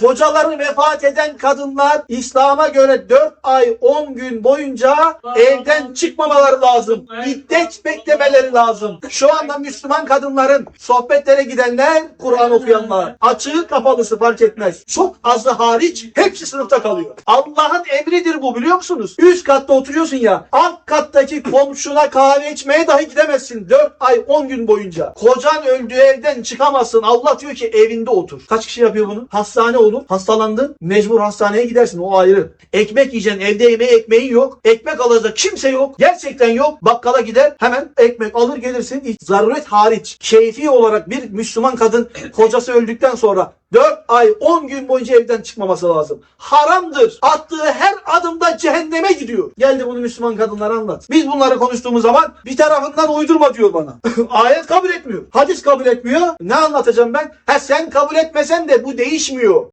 Kocaları vefat eden kadınlar İslam'a göre 4 ay 10 gün boyunca evden çıkmamaları lazım. İddet beklemeleri lazım. Şu anda Müslüman kadınların sohbetlere gidenler, Kur'an okuyanlar, açığı kapalısı fark etmez. Çok azı hariç hepsi sınıfta kalıyor. Allah'ın emridir bu biliyor musunuz? Üst katta oturuyorsun ya, alt kattaki komşuna kahve içmeye dahi gidemezsin 4 ay 10 gün boyunca. Kocan öldüğü evden çıkamazsın. Allah diyor ki evinde otur. Kaç kişi yapıyor bunu? Hastane olur. Hastalandın. Mecbur hastaneye gidersin. O ayrı. Ekmek yiyeceksin. Evde yemeği ekmeğin yok. Ekmek alacak kimse yok. Gerçekten yok. Bakkala gider. Hemen ekmek alır gelirsin. Zaruret hariç. Keyfi olarak bir Müslüman kadın kocası öldükten sonra 4 ay 10 gün boyunca evden çıkmaması lazım. Haramdır. Attığı her adımda cehenneme gidiyor. Geldi bunu Müslüman kadınlara anlat. Biz bunları konuştuğumuz zaman bir tarafından uydurma diyor bana. Ayet kabul etmiyor. Hadis kabul etmiyor. Ne anlatacağım ben? Ha sen kabul etmesen de bu değişmiyor.